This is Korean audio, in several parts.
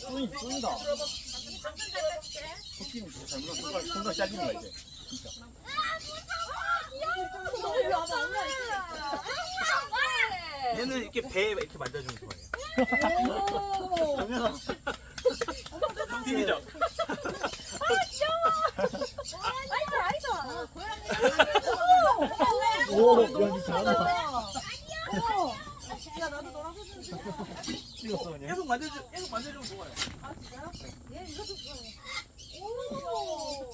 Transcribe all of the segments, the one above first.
쏘인, 쏘인다. 토끼는 진짜 잘못 손가, 거야, 이제. 얘는 이렇게 배 이렇게 만져주는 거예요. 정연아. 성질이죠. 오, 야, 니 잘한다. 야 나도 너랑 사진 찍어. 찍었어, 그냥. 계속 만져주, 계속 만져주면 좋아요. 아 진짜요? 얘 이것도 좋아해. 오.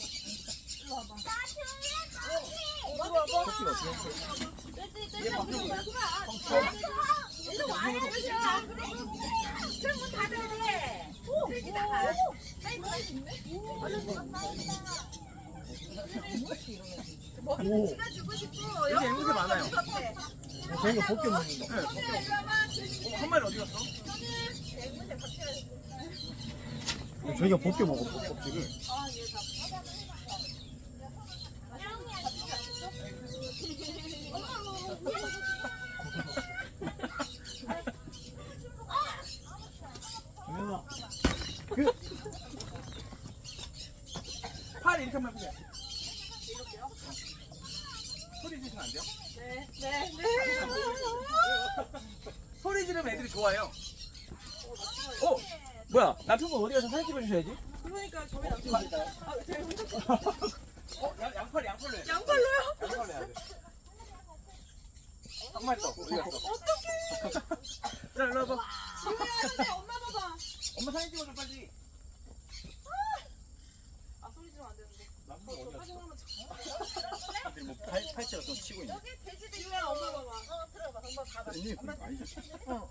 이리 와봐. 어, 토끼가 어떻게 했어? 얘 방금? 일로 와야 되지. 그럼 문 닫아야 돼. 슬기다가. 빨리 문 닫아. 얼른 문 닫아. 오. 지가 주고 싶고 여기 앵무새 많아요. 앵무새 저희가 벗겨 먹는 거. 네. 와봐. 한 마리 어디 갔어? 박혀야 저희가 벗겨 먹어, 껍질을. 정연아. 그, 팔 이렇게 한번 해보세요. 소리 지르면 안 돼요? 네, 네, 네. 소리 지르면 애들이 좋아요. 어? 뭐야? 남편분 어디 가서 사진 찍어주셔야지. 그러니까 저희 남편 아, 제가 혼자 어? 양, 양팔, 양팔로 해. 양팔로요? 양팔로 해야 돼. 한 마리 더. 어디 갔어? 어떡해. 자, 일로 와봐. 지우야는데 엄마 봐봐. 엄마 사진 찍어줘, 빨리. 아 소리 지르면 안 되는데. 남편 어디 갔어? 사진 한번 근데 뭐 팔, 팔찌가 또 치고 있네. 여기 돼지들 지우야 엄마 봐봐. 어 들어봐. 엄마 봐봐. 언니, 그거 아니지. 어.